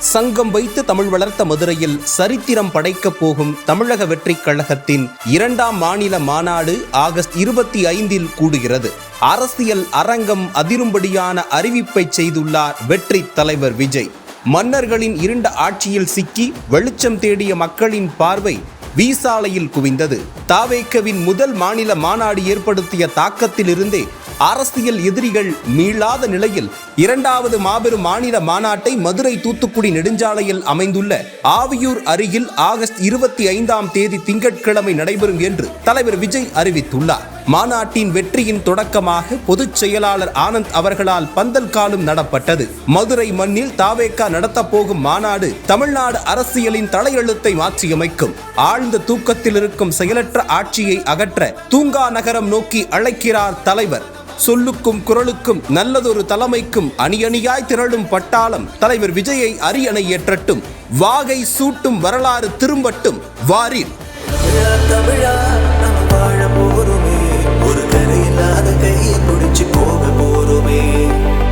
சங்கம் வைத்து தமிழ் வளர்த்த மதுரையில் சரித்திரம் படைக்கப் போகும் தமிழக வெற்றிக் கழகத்தின் இரண்டாம் மாநில மாநாடு ஆகஸ்ட் இருபத்தி ஐந்தில் கூடுகிறது. அரசியல் அரங்கம் அதிரும்படியான அறிவிப்பை செய்துள்ளார் வெற்றி தலைவர் விஜய். மன்னர்களின் இருண்ட ஆட்சியில் சிக்கி வெளிச்சம் தேடிய மக்களின் பார்வை வீசாலையில் குவிந்தது. தாவேக்கவின் முதல் மாநில மாநாடு ஏற்படுத்திய தாக்கத்திலிருந்தே அரசியல் எதிரிகள் மீளாத நிலையில் இரண்டாவது மாபெரும் மாநில மாநாட்டை மதுரை தூத்துக்குடி நெடுஞ்சாலையில் அமைந்துள்ள ஆவியூர் அருகில் ஆகஸ்ட் இருபத்தி ஐந்தாம் தேதி திங்கட்கிழமை நடைபெறும் என்று தலைவர் விஜய் அறிவித்துள்ளார். மாநாட்டின் வெற்றியின் தொடக்கமாக பொதுச் செயலாளர் ஆனந்த் அவர்களால் பந்தல் காலும் நடப்பட்டது. மதுரை மண்ணில் தாவேக்கா நடத்தப் போகும் மாநாடு தமிழ்நாடு அரசியலின் தலையெழுத்தை மாற்றியமைக்கும். ஆழ்ந்த தூக்கத்தில் இருக்கும் செயலற்ற ஆட்சியை அகற்ற தூங்கா நகரம் நோக்கி அழைக்கிறார் தலைவர். சொல்லுக்கும் குரலுக்கும் நல்லதொரு தலைமைக்கும் அணியணியாய் திரளும் பட்டாளம் தலைவர் விஜயை அரியணை ஏற்றட்டும். வாகை சூட்டும் வரலாறு திரும்பட்டும். வாரீர் தமிழா